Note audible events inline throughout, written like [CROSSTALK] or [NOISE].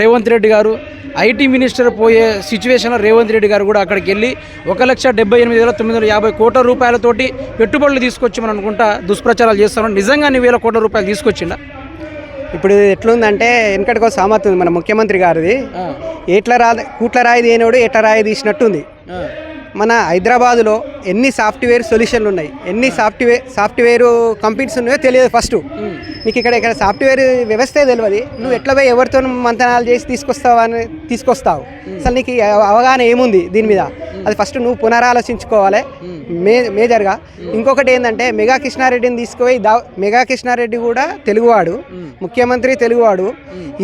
రేవంత్ రెడ్డి గారు IT minister పోయే సిచ్యువేషన్లో రేవంత్ రెడ్డి గారు కూడా అక్కడికి వెళ్ళి ఒక లక్ష డెబ్బై ఎనిమిది వేల తొమ్మిది వందల యాభై కోట్ల రూపాయలతోటి పెట్టుబడులు తీసుకొచ్చామని అనుకుంటా దుష్ప్రచారాలు చేస్తాను నిజంగా నీ వేల కోట్ల రూపాయలు తీసుకొచ్చిండా? ఇప్పుడు ఎట్లుందంటే వెనకటికో సామర్థ్యం ఉంది మన ముఖ్యమంత్రి గారిది. ఎట్ల రా కూట్ల రాయి దేనోడు ఎట్ల రాయి తీసినట్టుంది. మన హైదరాబాదులో ఎన్ని సాఫ్ట్వేర్ సొల్యూషన్లు ఉన్నాయి? ఎన్ని సాఫ్ట్వేర్ సాఫ్ట్వేర్ కంపెనీస్ ఉన్నాయో తెలియదు ఫస్ట్. నీకు ఇక్కడ ఇక్కడ సాఫ్ట్వేర్ వ్యవస్థే తెలియదు నువ్వు ఎట్లా పోయి ఎవరితో మంతనాలు చేసి తీసుకొస్తావు అని తీసుకొస్తావు. అసలు నీకు అవగాహన ఏముంది దీని మీద? అది ఫస్ట్ నువ్వు పునరాలోచించుకోవాలి. మే మేజర్గా. ఇంకొకటి ఏంటంటే మెగా కృష్ణారెడ్డిని తీసుకుపోయి దా మెగా కృష్ణారెడ్డి కూడా తెలుగువాడు. ముఖ్యమంత్రి తెలుగువాడు.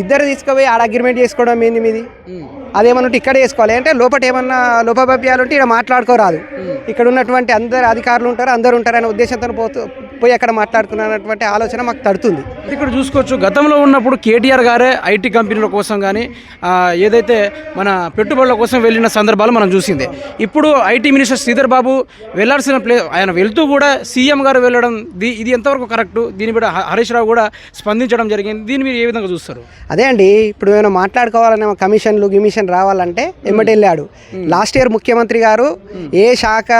ఇద్దరు తీసుకుపోయి ఆడ అగ్రిమెంట్ చేసుకోవడం ఏంది మీది? అదేమన్నట్టు ఇక్కడ చేసుకోవాలి. అంటే లోపల ఏమన్నా లోపభ్యాలు ఉంటే ఇక్కడ మాట్లాడుకోరాదు. ఇక్కడ ఉన్నటువంటి అందరు అధికారులు ఉంటారు అందరు ఉంటారు అనే ఉద్దేశంతో పోతూ పోయి అక్కడ మాట్లాడుకున్నటువంటి ఆలోచన మాకు తడుతుంది. ఇక్కడ చూసుకోవచ్చు. గతంలో ఉన్నప్పుడు కేటీఆర్ గారే ఐటీ కంపెనీల కోసం కానీ ఏదైతే మన పెట్టుబడుల కోసం వెళ్ళిన సందర్భాలు మనం చూసిందే. ఇప్పుడు ఐటీ మినిస్టర్ శ్రీధర్ బాబు వెళ్ళాల్సిన ప్లే ఆయన వెళ్తూ కూడా సీఎం గారు వెళ్ళడం ఇది ఎంతవరకు కరెక్ట్? దీని మీద హరీష్ రావు కూడా స్పందించడం జరిగింది. దీన్ని మీరు ఏ విధంగా చూస్తారు? అదే అండి ఇప్పుడు ఏమైనా మాట్లాడుకోవాలనే కమిషన్లు గిమిషన్ రావాలంటే ఎమ్మటి వెళ్ళాడు లాస్ట్ ఇయర్ ముఖ్యమంత్రి గారు ఏ శాఖ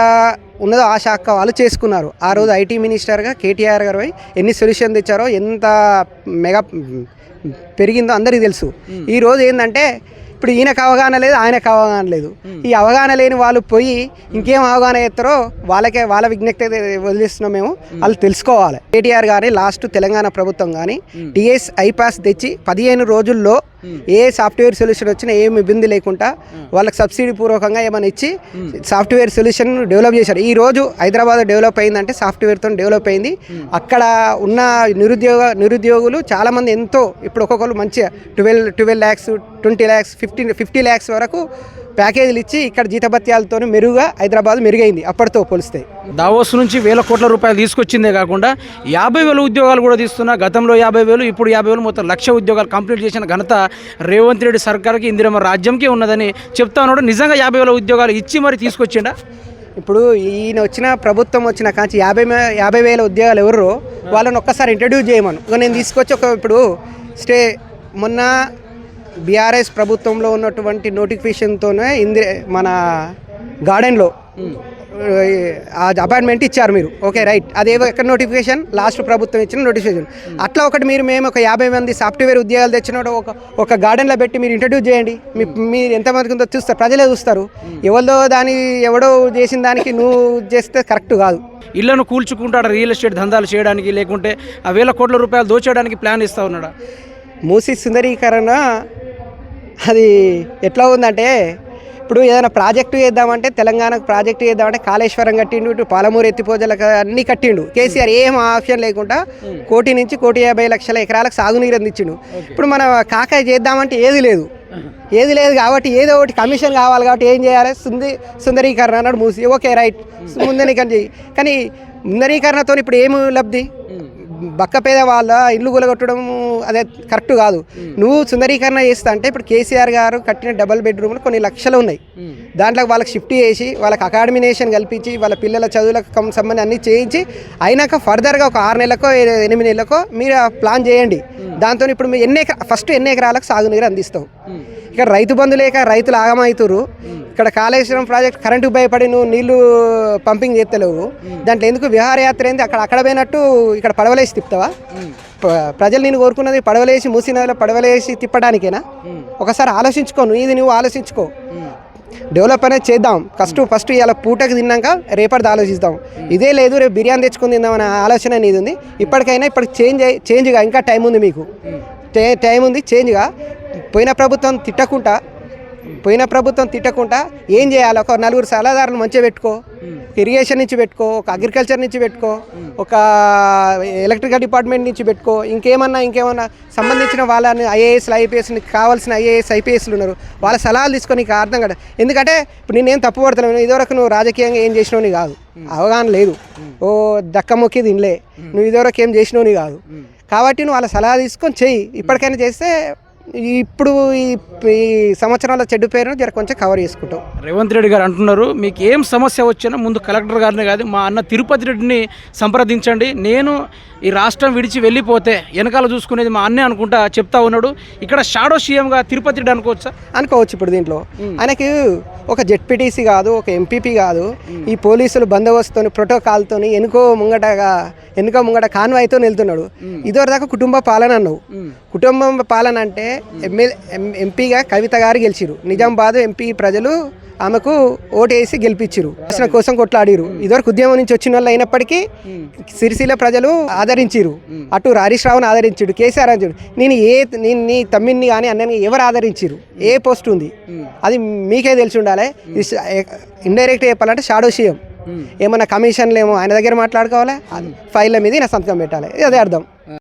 ఉన్నదో ఆ శాఖ వాళ్ళు చేసుకున్నారు. ఆ రోజు ఐటీ మినిస్టర్గా కేటీఆర్ గారు పోయి ఎన్ని సొల్యూషన్ తెచ్చారో ఎంత మెగా పెరిగిందో అందరికీ తెలుసు. ఈ రోజు ఏంటంటే ఇప్పుడు ఈయనకు అవగాహన లేదు ఆయనకు అవగాహన లేదు. ఈ అవగాహన లేని వాళ్ళు పోయి ఇంకేం అవగాహన చేస్తారో వాళ్ళకే వాళ్ళ విజ్ఞప్తి వదిలేస్తున్నాం మేము. వాళ్ళు తెలుసుకోవాలి. కేటీఆర్ గారి లాస్ట్ తెలంగాణ ప్రభుత్వం కానీ టిఎస్ ఐపాస్ తెచ్చి పదిహేను రోజుల్లో ఏ సాఫ్ట్వేర్ సొల్యూషన్ వచ్చినా ఏమి ఇబ్బంది లేకుండా వాళ్ళకి సబ్సిడీ పూర్వకంగా ఏమైనా ఇచ్చి సాఫ్ట్వేర్ సొల్యూషన్ డెవలప్ చేశారు. ఈ రోజు హైదరాబాద్ డెవలప్ అయిందంటే సాఫ్ట్వేర్తో డెవలప్ అయింది. అక్కడ ఉన్న నిరుద్యోగ నిరుద్యోగులు చాలామంది ఎంతో ఇప్పుడు ఒక్కొక్కరు మంచిగా twelve twelve lakhs twenty lakhs fifty fifty lakhs వరకు ప్యాకేజీలు ఇచ్చి ఇక్కడ జీతభత్యాలతో మెరుగ్గా హైదరాబాద్ మెరుగైంది అప్పటితో పోలిస్తే. దావోస్ నుంచి వేల కోట్ల రూపాయలు తీసుకొచ్చిందే కాకుండా యాభై వేల ఉద్యోగాలు కూడా తీస్తున్నా గతంలో యాభై వేలు ఇప్పుడు యాభై వేలు మొత్తం లక్ష ఉద్యోగాలు కంప్లీట్ చేసిన ఘనత రేవంత్ రెడ్డి సర్కార్కి ఇందిరమ్మ రాజ్యంకే ఉన్నదని చెప్తా ఉన్నాడు. నిజంగా యాభై వేల ఉద్యోగాలు ఇచ్చి మరి తీసుకొచ్చిండా? ఇప్పుడు ఈయన వచ్చిన ప్రభుత్వం వచ్చిన కాంచి యాభై యాభై వేల ఉద్యోగాలు ఎవరు వాళ్ళని ఒక్కసారి ఇంట్రడ్యూస్ చేయమను. ఇక నేను తీసుకొచ్చి ఒక ఇప్పుడు స్టే మొన్న బీఆర్ఎస్ ప్రభుత్వంలో ఉన్నటువంటి నోటిఫికేషన్తోనే ఇంది మన గార్డెన్లో ఆ అపాయింట్మెంట్ ఇచ్చారు మీరు. Okay right. అదే ఎక్కడ నోటిఫికేషన్? లాస్ట్ ప్రభుత్వం ఇచ్చిన నోటిఫికేషన్. అట్లా ఒకటి మీరు మేము ఒక యాభై మంది సాఫ్ట్వేర్ ఉద్యోగాలు తెచ్చిన ఒక ఒక గార్డెన్లో పెట్టి మీరు ఇంట్రడ్యూస్ చేయండి. మీ మీరు ఎంతమందికి ఉందో చూస్తారు? ప్రజలే చూస్తారు. ఎవరిదో దాని ఎవడో చేసిన దానికి నువ్వు చేస్తే కరెక్ట్ కాదు. ఇళ్ళను కూల్చుకుంటాడు రియల్ ఎస్టేట్ దందాలు చేయడానికి లేకుంటే ఆ వేల కోట్ల రూపాయలు దోచేయడానికి ప్లాన్ ఇస్తా ఉన్నాడా? మూసి సుందరీకరణ అది ఎట్లా ఉందంటే ఇప్పుడు ఏదైనా ప్రాజెక్టు చేద్దామంటే తెలంగాణకు ప్రాజెక్టు చేద్దామంటే కాళేశ్వరం కట్టిండు ఇటు పాలమూరు ఎత్తిపోజలకు అన్ని కట్టిండు. కేసీఆర్ ఏం ఆప్షన్ లేకుండా కోటి నుంచి కోటి యాభై లక్షల ఎకరాలకు సాగునీరు అందించిండు. ఇప్పుడు మన కాకాయ చేద్దామంటే ఏది లేదు. [LAUGHS] ఏది లేదు కాబట్టి ఏదో ఒకటి కమిషన్ కావాలి కాబట్టి ఏం చేయాలి? సుంది సుందరీకరణ అన్నాడు మూసి. Okay right. ముందరీకరణ చెయ్యి కానీ ముందరీకరణతో ఇప్పుడు ఏమి లబ్ధి? బక్క పేద వాళ్ళ ఇల్లు కూలగొట్టడం అదే కరెక్ట్ కాదు. నువ్వు సుందరీకరణ చేస్తా అంటే ఇప్పుడు కేసీఆర్ గారు కట్టిన డబల్ బెడ్రూమ్లు కొన్ని లక్షలు ఉన్నాయి. దాంట్లో వాళ్ళకి షిఫ్ట్ చేసి వాళ్ళకి అకాడమినేషన్ కల్పించి వాళ్ళ పిల్లల చదువులకు సంబంధించి అన్ని చేయించి అయినాక ఫర్దర్గా ఒక ఆరు నెలలకో ఎనిమిది నెలలకో మీరు ప్లాన్ చేయండి. దాంతో ఇప్పుడు మీరు ఎన్ని ఎకరా ఫస్ట్ ఎన్ని ఎకరాలకు సాగునీరు అందిస్తావు? ఇక్కడ రైతు బంధు లేక రైతులు ఆగమవుతురు ఇక్కడ కాళేశ్వరం ప్రాజెక్ట్ కరెంటు భయపడి నువ్వు నీళ్ళు పంపింగ్ చేస్తలేవు. దాంట్లో ఎందుకు విహారయాత్ర ఏంది? అక్కడ అక్కడ పోయినట్టు ఇక్కడ పడవలేసి తిప్పుతావా? ప్రజలు నేను కోరుకున్నది పడవలేసి మూసి నదిలో పడవలేసి తిప్పడానికేనా? ఒకసారి ఆలోచించుకో నువ్వు ఇది నువ్వు ఆలోచించుకో. డెవలప్ అనేది చేద్దాం. ఫస్ట్ ఫస్ట్ ఇలా పూటకి తిన్నాక రేపటిది ఆలోచిద్దాం. ఇదే లేదు రేపు బిర్యానీ తెచ్చుకుని తిందామనే ఆలోచన అనేది ఉంది. ఇప్పటికైనా ఇప్పటికి చేంజ్ చేంజ్గా ఇంకా టైం ఉంది మీకు. టే- టైం ఉంది చేంజ్గా పోయిన ప్రభుత్వం తిట్టకుండా పోయిన ప్రభుత్వం తిట్టకుండా ఏం చేయాలి? ఒక నలుగురు సలహాదారులు మంచిగా పెట్టుకో ఇరిగేషన్ నుంచి పెట్టుకో ఒక అగ్రికల్చర్ నుంచి పెట్టుకో ఒక ఎలక్ట్రికల్ డిపార్ట్మెంట్ నుంచి పెట్టుకో ఇంకేమన్నా ఇంకేమన్నా సంబంధించిన వాళ్ళని ఐఏఎస్లు ఐపీఎస్ని కావాల్సిన ఐఏఎస్ ఐపీఎస్లు ఉన్నారు. వాళ్ళ సలహాలు తీసుకొని నీకు అర్థం కదా. ఎందుకంటే ఇప్పుడు నేనేం తప్పు పడతాను ఇదివరకు నువ్వు రాజకీయంగా ఏం చేసినోని కాదు. అవగాహన లేదు. ఓ దక్కమొక్కి తినలే. నువ్వు ఇదివరకు ఏం చేసినోని కాదు. కాబట్టి నువ్వు వాళ్ళ సలహా తీసుకొని చెయ్యి. ఇప్పటికైనా చేస్తే ఇప్పుడు ఈ సంవత్సరాల చెడ్డు పేరును జర కొంచెం కవర్ చేసుకుంటాం. రేవంత్ రెడ్డి గారు అంటున్నారు మీకు ఏం సమస్య వచ్చినా ముందు కలెక్టర్ గారిని కాదు మా అన్న తిరుపతి రెడ్డిని సంప్రదించండి. నేను ఈ రాష్ట్రం విడిచి వెళ్ళిపోతే వెనకాల చూసుకునేది మా అన్నే అనుకుంటా చెప్తా ఉన్నాడు. ఇక్కడ షాడో సీఎంగా తిరుపతి రెడ్డి అనుకోవచ్చా? అనుకోవచ్చు ఇప్పుడు దీంట్లో. ఆయనకి ఒక జెడ్పీటీసీ కాదు ఒక ఎంపీపీ కాదు. ఈ పోలీసులు బందోబస్తుని ప్రోటోకాల్తో ఎనుకో ముంగటగా ఎనుకో ముంగట కాన్వాయ్తో వెళ్తున్నాడు ఇదివరదాకా కుటుంబ పాలన అన్నావు. కుటుంబం పాలన అంటే ఎమ్మెల్యే ఎంపీగా కవిత గారు గెలిచిరు నిజామాబాద్ ఎంపీ ప్రజలు ఆమెకు ఓటేసి గెలిపించారు ప్రశ్న కోసం కొట్లాడిరు ఇదివరకు ఉద్యమం నుంచి వచ్చిన వాళ్ళు అయినప్పటికీ సిరిసిల్ల ప్రజలు ఆదరించిరు అటు హరీష్ రావును ఆదరించాడు కేసీఆర్ ఆదరించాడు నేను ఏ నేను నీ తమ్మిని కానీ అన్నని ఎవరు ఆదరించిరు ఏ పోస్ట్ ఉంది? అది మీకే తెలిసి ఉండాలి. ఇండైరెక్ట్ చెప్పాలంటే షాడో సీఎం. ఏమన్నా కమిషన్లు ఏమో ఆయన దగ్గర మాట్లాడుకోవాలి? ఫైళ్ళ మీద నా సంతకం పెట్టాలి. అదే అర్థం.